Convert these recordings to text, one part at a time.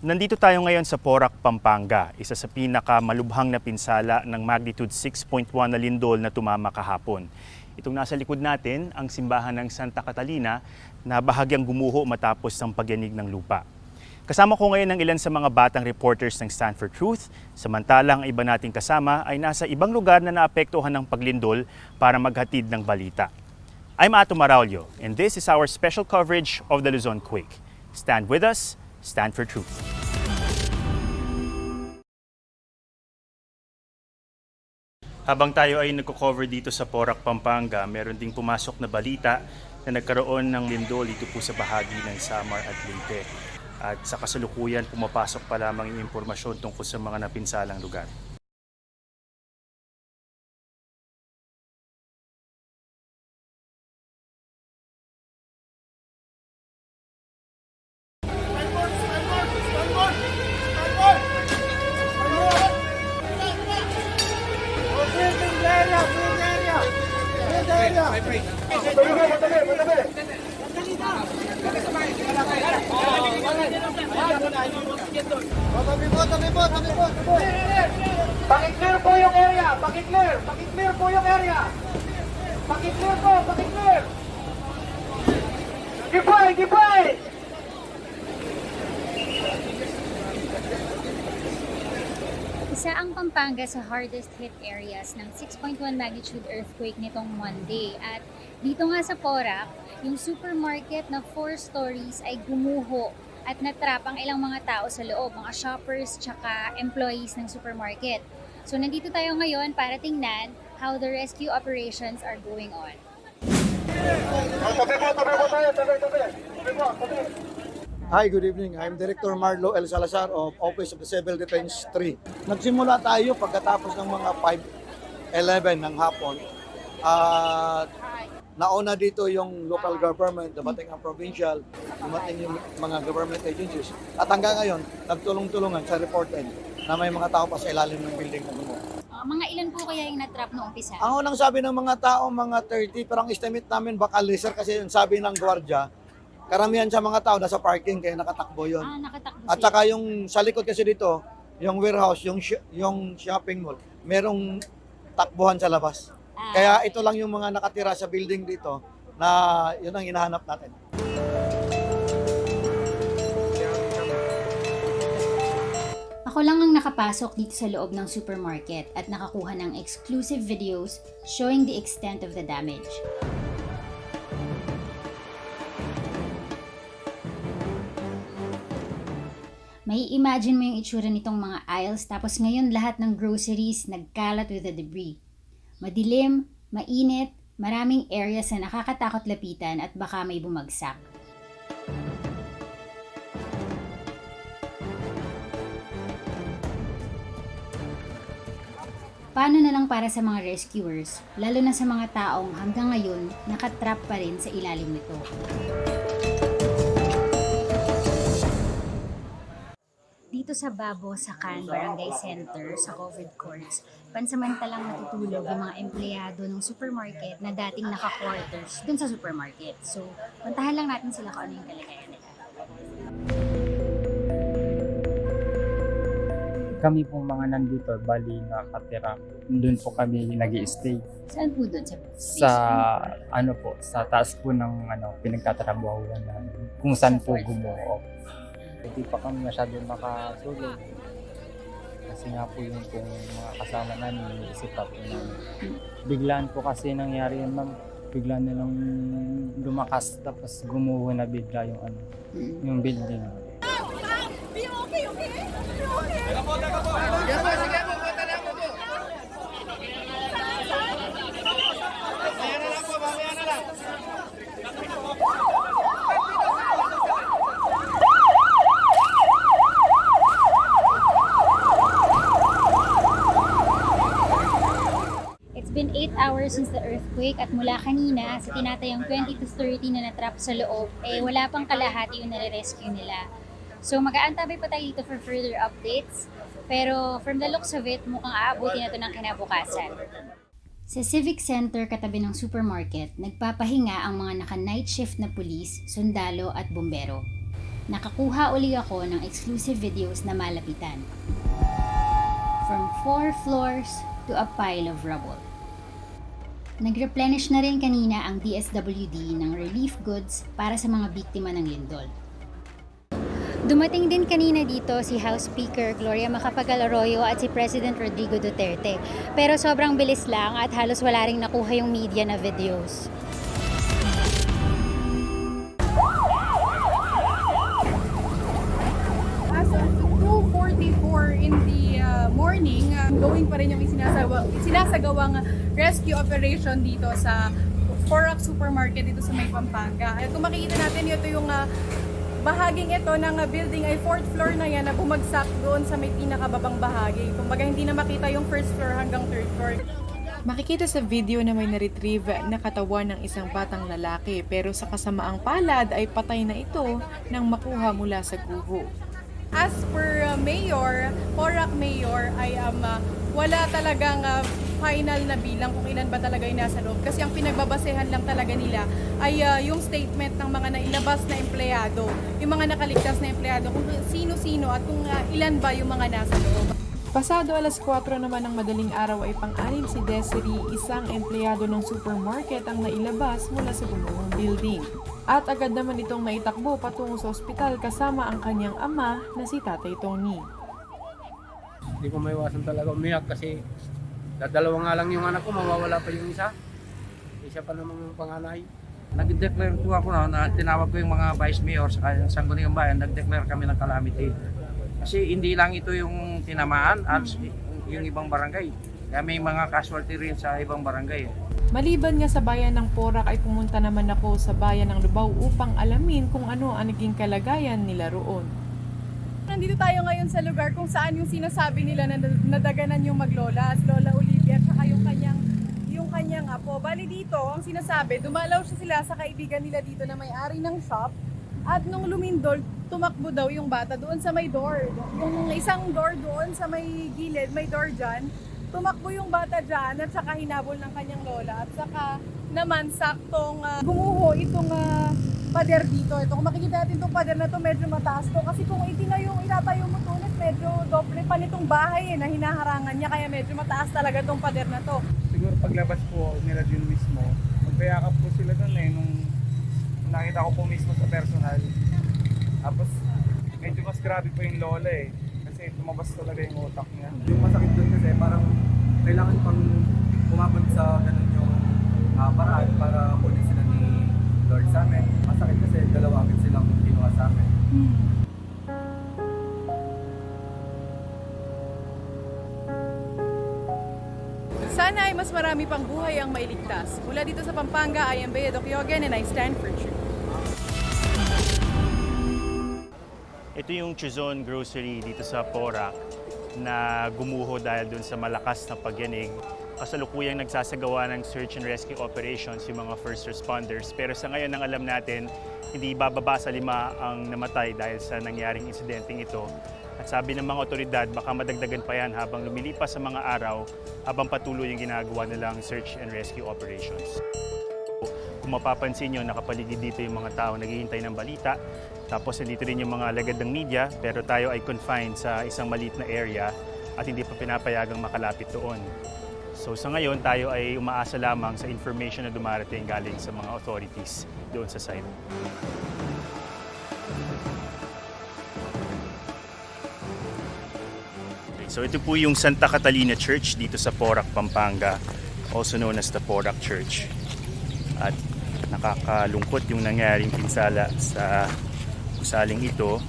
Nandito tayo ngayon sa Porac, Pampanga, isa sa pinakamalubhang na pinsala ng magnitude 6.1 na lindol na tumama kahapon. Itong nasa likod natin, ang simbahan ng Santa Catalina na bahagyang gumuho matapos ng pagyanig ng lupa. Kasama ko ngayon ang ilan sa mga batang reporters ng Stand for Truth, samantalang ang iba nating kasama ay nasa ibang lugar na naapektuhan ng paglindol para maghatid ng balita. I'm Ato Maraulio, and this is our special coverage of the Luzon quake. Stand with us, stand for truth. Habang tayo ay nagko-cover dito sa Porac, Pampanga, meron ding pumasok na balita na nagkaroon ng lindol dito po sa bahagi ng Samar at Leyte. At sa kasalukuyan, pumapasok pa lamang yung impormasyon tungkol sa mga napinsalang lugar. Sa hardest hit areas ng 6.1 magnitude earthquake nitong Monday. At dito nga sa Porac, yung supermarket na 4 stories ay gumuho at natrap ang ilang mga tao sa loob, mga shoppers tsaka employees ng supermarket. So nandito tayo ngayon para tingnan how the rescue operations are going on. Tabi po, tabi po tayo! Tabi, tabi! Tabi po, tabi! Hi, good evening. I'm Director Marlo L. Salazar of Office of the Civil Defense 3. Nagsimula tayo pagkatapos ng mga 5.11 ng hapon. At nauna dito yung local government, dumating ang provincial, dumating yung mga government agencies. At hanggang ngayon, nagtulong-tulungan sa reported na may mga tao pa sa ilalim ng building na gumawa. Ah, mga ilan po kaya yung natrap noong umpisa? Ang unang sabi ng mga tao, mga 30, pero ang estimate namin baka lesser kasi yung sabi ng gwardiya, karamihan sa mga tao nasa parking kaya nakatakbo yun. Ah, nakatakbo At saka yung sa likod kasi dito, yung warehouse, yung shi- yung shopping mall, merong takbuhan sa labas. Ah, Kaya ito lang yung mga nakatira sa building dito na yun ang hinahanap natin. Ako lang ang nakapasok dito sa loob ng supermarket at nakakuha ng exclusive videos showing the extent of the damage. May imagine mo yung itsura nitong mga aisles tapos ngayon lahat ng groceries nagkalat with the debris. Madilim, mainit, maraming areas na nakakatakot lapitan at baka may bumagsak. Paano na lang para sa mga rescuers, lalo na sa mga taong hanggang ngayon nakatrap pa rin sa ilalim nito. Dito sa Babo, Sakan, Barangay Center, sa COVID courts, pansamantalang natutulog yung mga empleyado ng supermarket na dating naka-quarters dun sa supermarket. So, puntahan lang natin sila kung ano yung kalagayan nila. kami pong mga nandito, bali nakatira. Doon po kami nag stay Saan po dun? Sa, sa ano po, sa taas po ng ano, pinagtatrabahuan namin. Kung saan po gumuho. Hindi pa kami masyado makatulog. Kasi nga po yung kung mga kasama namin, iniisip pa po namin. Biglaan po kasi nangyari yun, ma'am. Bigla na lang lumakas tapos gumuho na bigla yung ano, yung building. It's hours since the earthquake at mula kanina sa tinatayang 20 to 30 na natrap sa loob, eh wala pang kalahati yung nare-rescue nila. So mag-aantabay pa tayo dito for further updates. Pero from the looks of it, mukhang aabuti na to ng kinabukasan. Sa Civic Center katabi ng supermarket, nagpapahinga ang mga naka-night shift na pulis, sundalo at bombero. nakakuha uli ako ng exclusive videos na malapitan. From four floors to a pile of rubble. Nag-replenish na rin kanina ang DSWD ng relief goods para sa mga biktima ng lindol. Dumating din kanina dito si House Speaker Gloria Macapagal Arroyo at si President Rodrigo Duterte. Pero sobrang bilis lang at halos wala ring nakuha yung media na videos. Morning, uh, going pa rin yung isinasagawa, sinasagawang rescue operation dito sa Forac Supermarket dito sa May Pampanga. At kung makikita natin, ito yung uh, bahaging ito ng uh, building ay fourth floor na yan na bumagsak doon sa may pinakababang bahagi. Kumbaga hindi na makita yung first floor hanggang third floor. Makikita sa video na may na-retrieve na katawan ng isang batang lalaki pero sa kasamaang palad ay patay na ito nang makuha mula sa guho. As Mayor, Porac Mayor ay um, uh, wala talagang uh, final na bilang kung ilan ba talaga yung nasa loob. Kasi ang pinagbabasehan lang talaga nila ay uh, yung statement ng mga nailabas na empleyado, yung mga nakaligtas na empleyado, kung sino-sino at kung uh, ilan ba yung mga nasa loob. Pasado alas 4 naman ng madaling araw ay pang-anim si Desiree, isang empleyado ng supermarket ang nailabas mula sa gulong building. At agad naman itong naitakbo patungo sa ospital kasama ang kanyang ama na si Tatay Tony. Hindi ko maiwasan talaga umiyak kasi dadalawa nga lang yung anak ko, mawawala pa yung isa. Isa pa namang yung panganay. Nag-declare po ako na, na tinawag ko yung mga vice mayor sa Sangguniang Bayan, nag-declare kami ng calamity. Kasi hindi lang ito yung tinamaan at yung ibang barangay. Kaya may mga casualty rin sa ibang barangay. Maliban nga sa bayan ng Porac ay pumunta naman ako sa bayan ng Lubao upang alamin kung ano ang naging kalagayan nila roon. Nandito tayo ngayon sa lugar kung saan yung sinasabi nila na nadaganan yung maglola, si Lola Olivia at saka yung kanyang yung kanyang apo. Bali dito, ang sinasabi, dumalaw siya sila sa kaibigan nila dito na may-ari ng shop at nung lumindol, tumakbo daw yung bata doon sa may door. Yung isang door doon sa may gilid, may door dyan. Tumakbo yung bata dyan at saka hinabol ng kanyang lola. At saka naman saktong ah, gumuho itong ah, pader dito. Ito, kung makikita natin itong pader na to medyo mataas to. Kasi kung itinayo, itatayo mo to medyo doble pa nitong bahay eh, na hinaharangan niya. Kaya medyo mataas talaga itong pader na to. siguro paglabas po nila dun mismo, magkayakap po sila dun eh, nung nakita ko po mismo sa personal. Tapos, medyo mas grabe po yung lola eh. Kasi tumabas talaga yung utak niya. Yung masakit doon kasi parang kailangan pang umabot sa ganun yung ah, paraan para kunin sila ni Lord sa amin. Masakit kasi dalawa agad silang kinuha sa amin. Sana ay mas marami pang buhay ang mailigtas. Mula dito sa Pampanga, I am Bea Dokyogen and I stand for truth. Ito yung Chuzon Grocery dito sa Porac na gumuho dahil dun sa malakas na pagyanig. Kasalukuyang nagsasagawa ng search and rescue operations yung mga first responders. Pero sa ngayon ang alam natin, hindi bababa sa lima ang namatay dahil sa nangyaring insidenteng ito. At sabi ng mga otoridad, baka madagdagan pa yan habang lumilipas sa mga araw habang patuloy yung ginagawa nilang search and rescue operations. Kung mapapansin nyo, nakapaligid dito yung mga tao naghihintay ng balita. Tapos nandito rin yung mga lagad ng media, pero tayo ay confined sa isang maliit na area at hindi pa pinapayagang makalapit doon. So sa ngayon, tayo ay umaasa lamang sa information na dumarating galing sa mga authorities doon sa site. So ito po yung Santa Catalina Church dito sa Porac, Pampanga, also known as the Porac Church. At nakakalungkot yung nangyaring pinsala sa usaling ito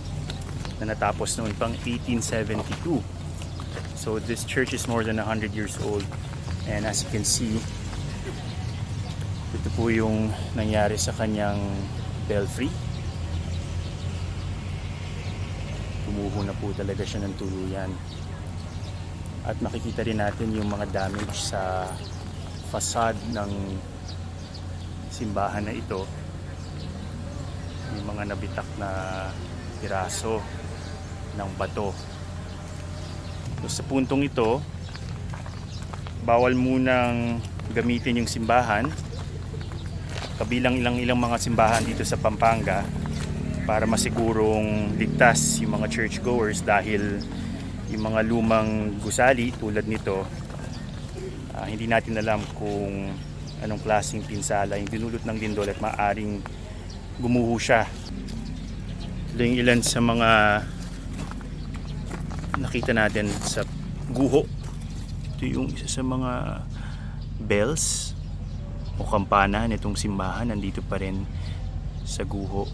na natapos noon pang 1872. So this church is more than 100 years old and as you can see ito po yung nangyari sa kanyang belfry. Tumuho na po talaga siya ng tuluyan. At makikita rin natin yung mga damage sa facade ng simbahan na ito. Yung mga nabitak na piraso ng bato. So, sa puntong ito, bawal munang gamitin yung simbahan. Kabilang ilang ilang mga simbahan dito sa Pampanga para masigurong ligtas yung mga churchgoers dahil yung mga lumang gusali tulad nito ah, hindi natin alam kung anong klaseng pinsala yung dinulot ng lindol at maaring gumuho siya. Ito yung ilan sa mga nakita natin sa guho. Ito yung isa sa mga bells o kampana nitong simbahan nandito pa rin sa guho.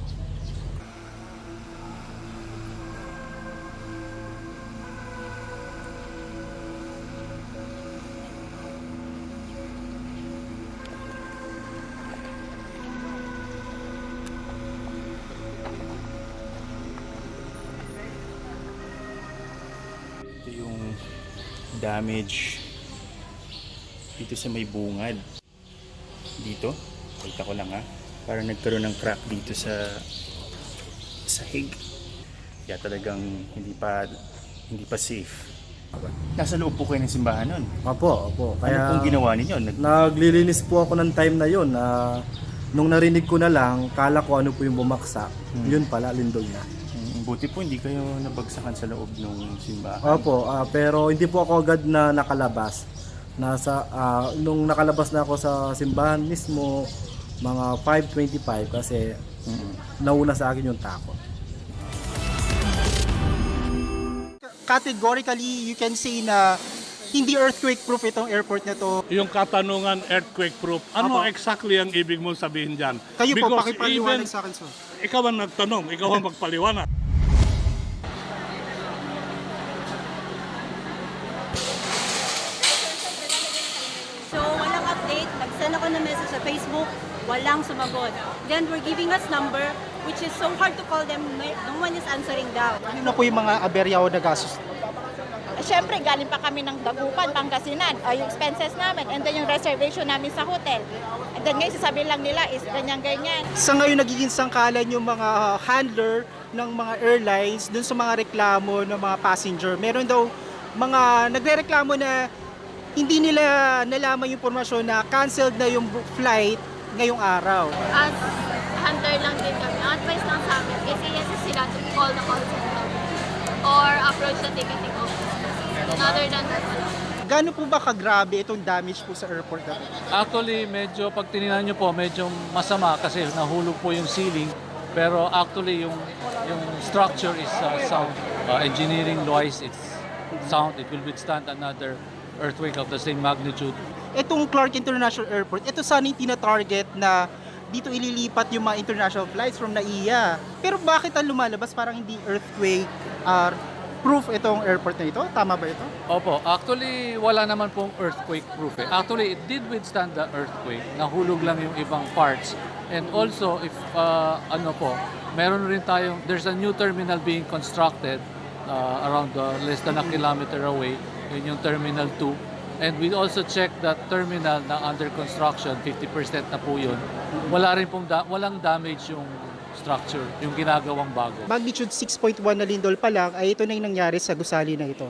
Damage dito sa may bungad. Dito, kita ko lang ha. Parang nagkaroon ng crack dito sa sahig. Kaya talagang hindi pa hindi pa safe. Nasa loob po kayo ng simbahan nun. Opo, opo. Ano Kaya pong ginawa ninyo? Nag- naglilinis po ako ng time na yon na nung narinig ko na lang, kala ko ano po yung bumaksak. Yun pala, lindol na. Buti po hindi kayo nabagsakan sa loob ng simbahan. Opo, ah, pero hindi po ako agad na nakalabas. Nasa ah, nung nakalabas na ako sa simbahan mismo mga 5:25 kasi Mm. nauna sa akin yung takot. categorically you can say na hindi earthquake proof itong airport na to. Yung katanungan earthquake proof, ano Apo. exactly ang ibig mong sabihin dyan? Kayo po, Because pakipaliwanag even sa akin, sir. ikaw ang nagtanong, ikaw ang magpaliwanag. Nag-send ako ng message sa Facebook. Walang sumagot. Then, we're giving us number, which is so hard to call them. No no one is answering daw. Ano na po yung mga aberya o nagastos? Siyempre, galing pa kami ng Dagupan, Pangasinan, uh, yung expenses namin, and then yung reservation namin sa hotel. And then ngayon, sasabihin lang nila is ganyan-ganyan. Sa ngayon nagiging sangkalan yung mga handler ng mga airlines dun sa mga reklamo ng mga passenger. Meron daw mga nagrereklamo na hindi nila nalaman yung impormasyon na canceled na yung flight ngayong araw. As hunter lang din kami, ang advice lang sa amin, kasi yes sila to call the call center or approach the ticketing office. Other than that. Gaano po ba kagrabe itong damage po sa airport na to? Actually, medyo pag tinignan nyo po, medyo masama kasi nahulog po yung ceiling. Pero actually, yung yung structure is uh, sound. Uh, engineering wise, it's sound. It will withstand another earthquake of the same magnitude. Itong Clark International Airport, ito sana yung tina-target na dito ililipat yung mga international flights from NAIA. Pero bakit ang lumalabas parang hindi earthquake uh, proof itong airport na ito? Tama ba ito? Opo, actually wala naman pong earthquake proof eh. Actually, it did withstand the earthquake. Nahulog lang yung ibang parts. And also, if uh, ano po, meron rin tayong, there's a new terminal being constructed uh, around uh, less than a kilometer away. Yun yung Terminal 2. And we also check that terminal na under construction, 50% na po yun. Wala rin pong, da- walang damage yung structure, yung ginagawang bago. Magnitude 6.1 na lindol pa lang ay ito na yung nangyari sa gusali na ito.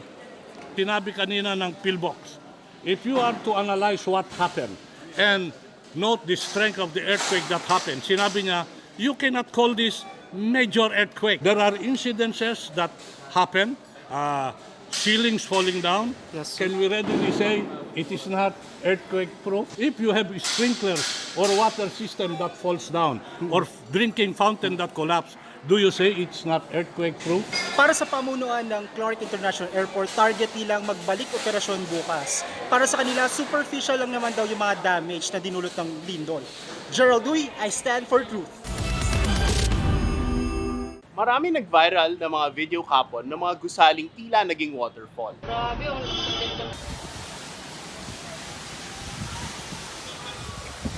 tinabi kanina ng pillbox. If you are to analyze what happened and note the strength of the earthquake that happened, sinabi niya, you cannot call this major earthquake. There are incidences that happen, uh, ceilings falling down. Yes, Can we readily say it is not earthquake proof? If you have sprinklers or water system that falls down or drinking fountain that collapse, do you say it's not earthquake proof? Para sa pamunuan ng Clark International Airport, target nilang magbalik operasyon bukas. Para sa kanila, superficial lang naman daw yung mga damage na dinulot ng lindol. Gerald Uy, I stand for truth. Marami nag-viral na mga video kapon ng mga gusaling tila naging waterfall.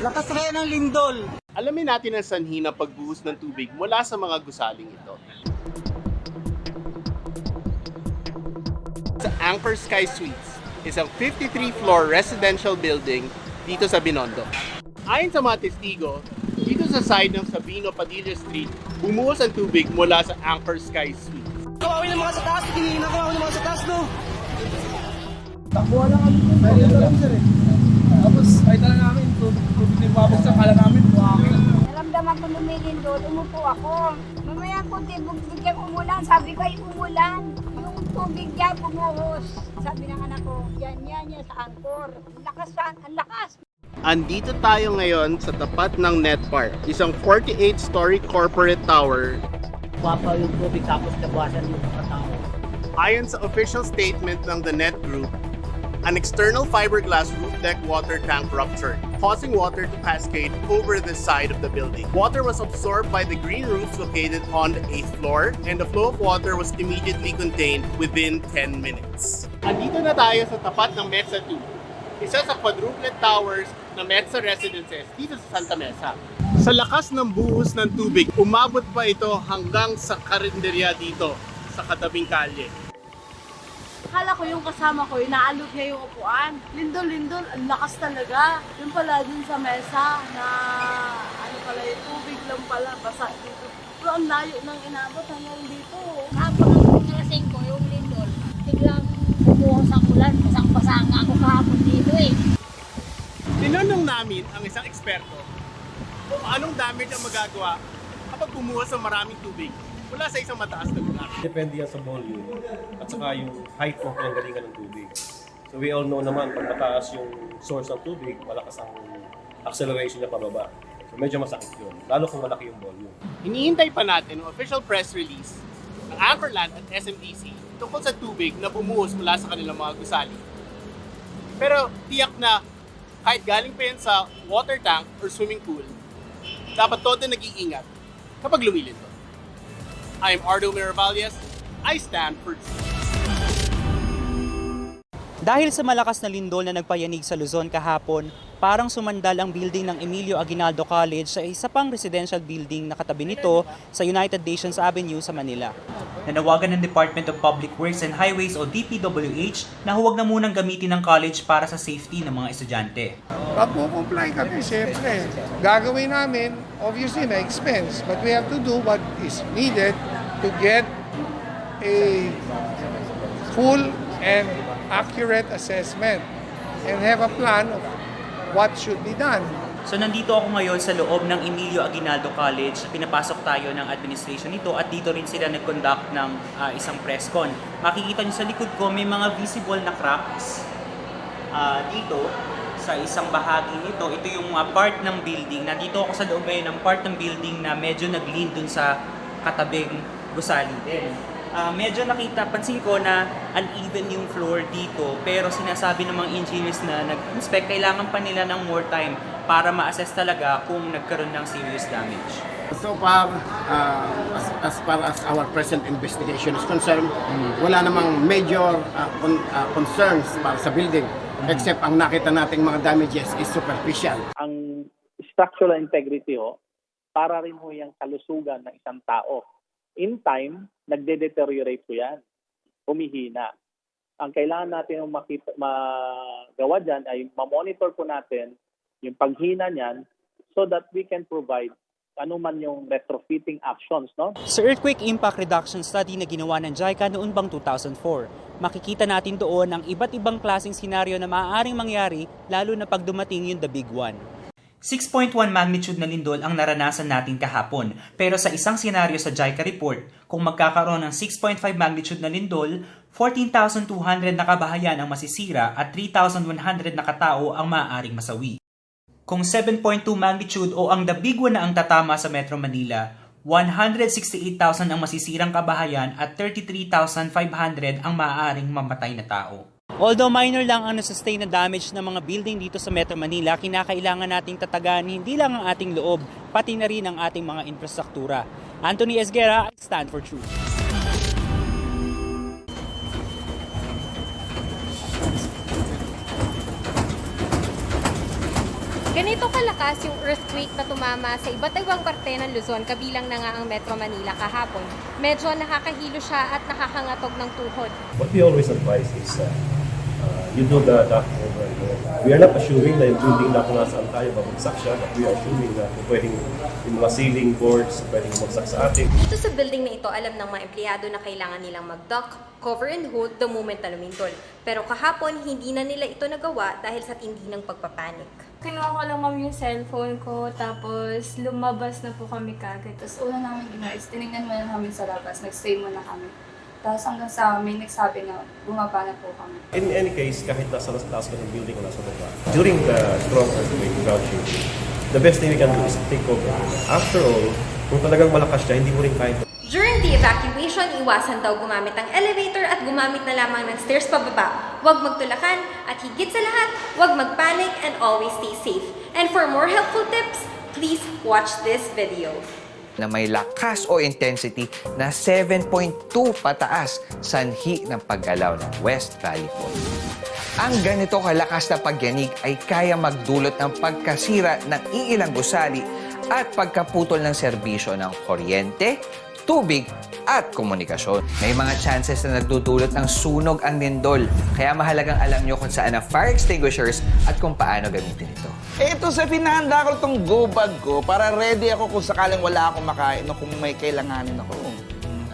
Lakas kaya ng lindol. Alamin natin ang sanhi ng pagbuhos ng tubig mula sa mga gusaling ito. Sa Anchor Sky Suites, isang 53-floor residential building dito sa Binondo. Ayon sa mga testigo, dito sa side ng Sabino Padilla Street, bumuhos ang tubig mula sa Anchor Sky Suites. Kawawin ng mga sa taas, kinihina ko ng mga sa taas, no? Tapos, kahit na namin, tubig na yung babagsak, kala namin, buhangin. naramdaman ko lumilindol, umupo ako. Mamaya konti, biglang umulan. Sabi ko ay umulan. Yung tubig niya bumuhos. Sabi ng anak ko, yan, yan, yan sa angkor. Ang lakas, ang lakas. Andito tayo ngayon sa tapat ng Net Park, isang 48-story corporate tower. Papa yung tubig tapos nabawasan yung mga tao. Ayon sa official statement ng the Net Group, an external fiberglass roof deck water tank ruptured, causing water to cascade over the side of the building. Water was absorbed by the green roofs located on the 8th floor, and the flow of water was immediately contained within 10 minutes. Andito na tayo sa tapat ng Mesa 2, isa sa quadruplet towers na Mesa Residences dito sa Santa Mesa. Sa lakas ng buhos ng tubig, umabot pa ito hanggang sa karinderya dito sa katabing kalye. Akala ko yung kasama ko, inaalog niya yung upuan. Lindol, lindol, ang lakas talaga. Yung pala dun sa mesa na ano pala yung tubig lang pala, basa dito. Pero ang layo ng inabot hanggang dito. Habang ang lasing ko, yung lindol, biglang bumuhos ang ulan. Basang-basa nga ako kahapon dito eh. Tinanong namin ang isang eksperto kung anong damage ang magagawa kapag bumuhos ng maraming tubig mula sa isang mataas na lugar. Depende yan sa volume at saka yung height ng pinanggalingan ng tubig. So we all know naman, pag mataas yung source ng tubig, malakas ang acceleration niya pababa. So medyo masakit yun, lalo kung malaki yung volume. Hinihintay pa natin ang official press release ng Amberland at SMDC tungkol sa tubig na bumuhos mula sa kanilang mga gusali. Pero tiyak na kahit galing pa yan sa water tank or swimming pool, dapat todo nag-iingat kapag lumilindol. I'm Ardo Miravalles. I stand for truth. Dahil sa malakas na lindol na nagpayanig sa Luzon kahapon, parang sumandal ang building ng Emilio Aguinaldo College sa isa pang residential building na katabi nito sa United Nations Avenue sa Manila. Nanawagan ng Department of Public Works and Highways o DPWH na huwag na munang gamitin ng college para sa safety ng mga estudyante. Magpo-comply kami, siyempre. Gagawin namin, obviously, may expense. But we have to do what is needed to get a full and accurate assessment and have a plan of what should be done. So nandito ako ngayon sa loob ng Emilio Aguinaldo College. Pinapasok tayo ng administration nito at dito rin sila nag-conduct ng ah, isang press con. Makikita nyo sa likod ko may mga visible na cracks ah, dito sa isang bahagi nito. Ito yung ah, part ng building. Nandito ako sa loob ngayon ng part ng building na medyo nag-lean dun sa katabing gusali din. Ah, medyo nakita, pansin ko na uneven yung floor dito pero sinasabi ng mga engineers na nag-inspect kailangan pa nila ng more time para ma-assess talaga kung nagkaroon ng serious damage. So far, uh, as, as far as our present investigation is concerned, wala namang major uh, con- uh, concerns para sa building except ang nakita nating mga damages is superficial. ang structural integrity ho, para rin ho yung kalusugan ng isang tao. In time, nagde-deteriorate po yan. Humihina. Ang kailangan natin yung makita, magawa dyan ay ma-monitor po natin yung paghina niyan so that we can provide ano man yung retrofitting actions, no? Sa Earthquake Impact Reduction Study na ginawa ng JICA noon bang 2004, makikita natin doon ang iba't ibang klaseng senaryo na maaaring mangyari lalo na pag dumating yung the big one. 6.1 magnitude na lindol ang naranasan natin kahapon. Pero sa isang senaryo sa JICA report, kung magkakaroon ng 6.5 magnitude na lindol, 14,200 na kabahayan ang masisira at 3,100 na katao ang maaaring masawi. Kung 7.2 magnitude o ang one na ang tatama sa Metro Manila, 168,000 ang masisirang kabahayan at 33,500 ang maaaring mamatay na tao. Although minor lang ang nasustain na damage ng mga building dito sa Metro Manila, kinakailangan nating tatagan hindi lang ang ating loob, pati na rin ang ating mga infrastruktura. Anthony Esguera, I stand for truth. Ganito kalakas yung earthquake na tumama sa iba't ibang parte ng Luzon, kabilang na nga ang Metro Manila kahapon. Medyo nakakahilo siya at nakakangatog ng tuhod. What we always advise is uh, uh, you do the over. We are not assuming na yung building na kung nasaan tayo, babagsak siya, but we are assuming na kung pwedeng yung mga ceiling boards, pwedeng bumagsak sa atin. Dito sa building na ito, alam ng mga empleyado na kailangan nilang mag-duck, cover and hold the moment na lumindol. Pero kahapon, hindi na nila ito nagawa dahil sa tindi ng pagpapanik. Kinuha ko lang ma'am yung cellphone ko, tapos lumabas na po kami kagad. Tapos una namin ginawa is tinignan muna namin sa labas, nag-stay muna kami. Tapos hanggang sa may nagsabi na bumaba na po kami. In any case, kahit nasa taas ka ng building o nasa baba, during the strong earthquake, ground shaking, the best thing we can do is take over. After all, kung talagang malakas siya, hindi mo rin kaya During the evacuation, iwasan daw gumamit ng elevator at gumamit na lamang ng stairs pababa. Huwag magtulakan at higit sa lahat, huwag magpanic and always stay safe. And for more helpful tips, please watch this video. Na may lakas o intensity na 7.2 pataas sanhi ng paggalaw ng West Valley Fault. Ang ganito kalakas na pagyanig ay kaya magdulot ng pagkasira ng iilang gusali at pagkaputol ng serbisyo ng kuryente, tubig at komunikasyon. May mga chances na nagdudulot ng sunog ang lindol, kaya mahalagang alam nyo kung saan ang fire extinguishers at kung paano gamitin ito. Ito sa pinahanda ko itong go bag ko para ready ako kung sakaling wala akong makain o kung may kailanganin ako.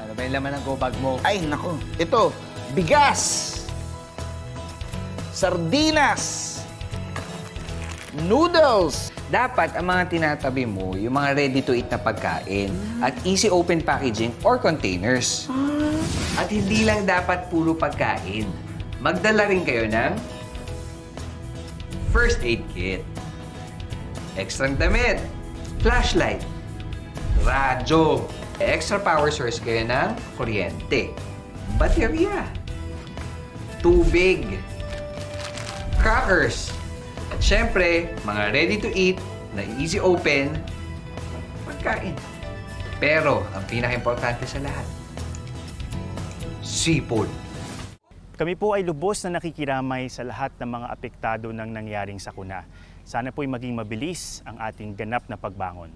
Ano ba yung laman ng go bag mo? Ay, nako. Ito, bigas, sardinas, noodles, Dapat ang mga tinatabi mo, yung mga ready-to-eat na pagkain at easy open packaging or containers. At hindi lang dapat puro pagkain. Magdala rin kayo ng first aid kit, extrang damit, flashlight, radyo, extra power source kayo ng kuryente, baterya, tubig, crackers, at syempre, mga ready to eat na easy open, pagkain. Pero, ang pinaka-importante sa lahat, sipon. Kami po ay lubos na nakikiramay sa lahat ng mga apektado ng nangyaring sakuna. Sana po'y maging mabilis ang ating ganap na pagbangon.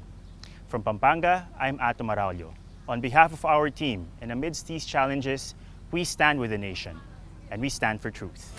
From Pampanga, I'm Ato Maraulio. On behalf of our team and amidst these challenges, we stand with the nation and we stand for truth.